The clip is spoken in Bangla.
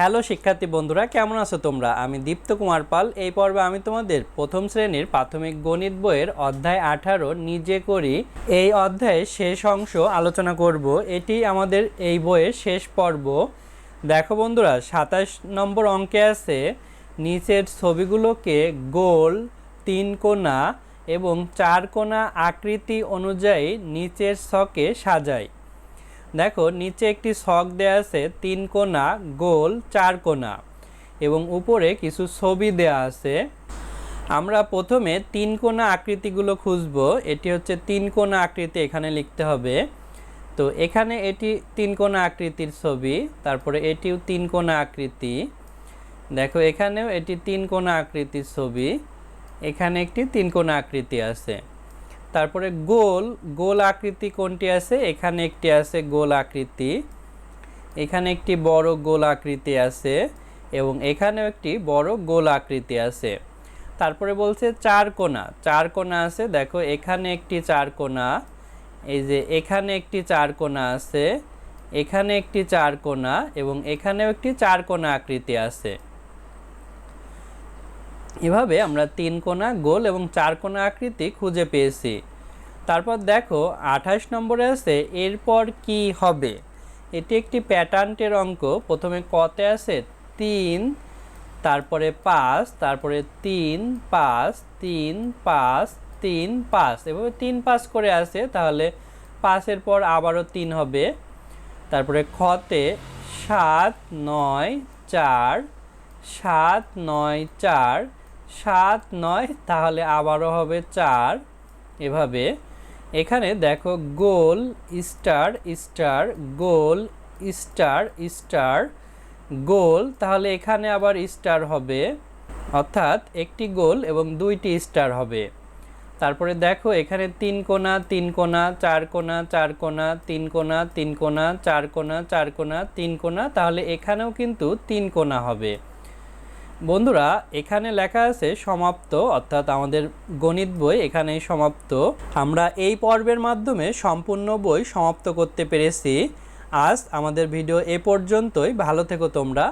হ্যালো শিক্ষার্থী বন্ধুরা, কেমন আছো তোমরা? আমি দীপ্ত কুমার পাল। এই পর্বে আমি তোমাদের প্রথম শ্রেণির প্রাথমিক গণিত বইয়ের অধ্যায় আঠারো, নিজে করি। এই অধ্যায়ের শেষ অংশ আলোচনা করব। এটি আমাদের এই বইয়ের শেষ পর্ব। দেখো বন্ধুরা, সাতাশ নম্বর অঙ্কে আছে, নিচের ছবিগুলোকে গোল, তিন কোণা এবং চার কোণা আকৃতি অনুযায়ী নিচের ছকে সাজায় দেখো, নিচে একটি ছক দেয়া আছে, তিন কোণা, গোল, চার কোণা। এবং উপরে কিছু ছবি দেয়া আছে। আমরা প্রথমে তিন কোণা আকৃতিগুলো খুঁজব। এটি হচ্ছে তিন কোণা আকৃতি, এখানে লিখতে হবে। তো এখানে এটি তিন কোণা আকৃতির ছবি, তারপরে এটিও তিন কোণা আকৃতি। দেখো, এখানেও এটি তিন কোণা আকৃতির ছবি, এখানে একটি তিন কোণা আকৃতি আছে। তারপরে গোল গোল আকৃতি কোনটি আছে? এখানে একটি আছে গোল আকৃতি। এখানে একটি বড় গোল আকৃতি আছে এবং এখানেও একটি বড় গোল আকৃতি আছে। তারপরে বলছে চার কোণা। চার কোণা আছে, দেখো, এখানে একটি চার কোণা, এই যে এখানে একটি চার কোণা আছে, এখানে একটি চার কোণা এবং এখানেও একটি চার কোণা আকৃতি আছে। এভাবে আমরা তিন কোণা গোল এবং চার কোণা আকৃতি খুঁজে পেয়েছি। তারপর দেখো, আঠাশ নম্বরে আছে, এরপর কি হবে? এটি একটি প্যাটার্নটের অঙ্ক। প্রথমে কতে আছে, তিন, তারপরে পাঁচ, তারপরে তিন, পাঁচ তিন পাঁচ তিন, পাঁচ। এভাবে তিন, পাঁচ করে আছে, তাহলে পাঁচের পর আবারও তিন হবে। তারপরে খতে সাত, নয়, চার, সাত, নয়, চার সাত নয়, তাহলে আবারও হবে চার। এভাবে। এখানে দেখো গোল, স্টার স্টার, গোল, স্টার স্টার, গোল, তাহলে এখানে আবার স্টার হবে। অর্থাৎ একটি গোল এবং দুইটি স্টার হবে। তারপরে দেখো এখানে তিন কোণা তিন কোণা, চার কোণা চার কোণা, তিন কোণা তিন কোণা, চার কোণা চার কোণা, তিন কোণা, তাহলে এখানেও কিন্তু তিন কোণা হবে। বন্ধুরা, এখানে লেখা আছে সমাপ্ত, অর্থাৎ আমাদের গণিত বই এখানেই সমাপ্ত। আমরা এই পর্বের মাধ্যমে সম্পূর্ণ বই সমাপ্ত করতে পেরেছি। আজ আমাদের ভিডিও এ পর্যন্তই। ভালো থেকো তোমরা।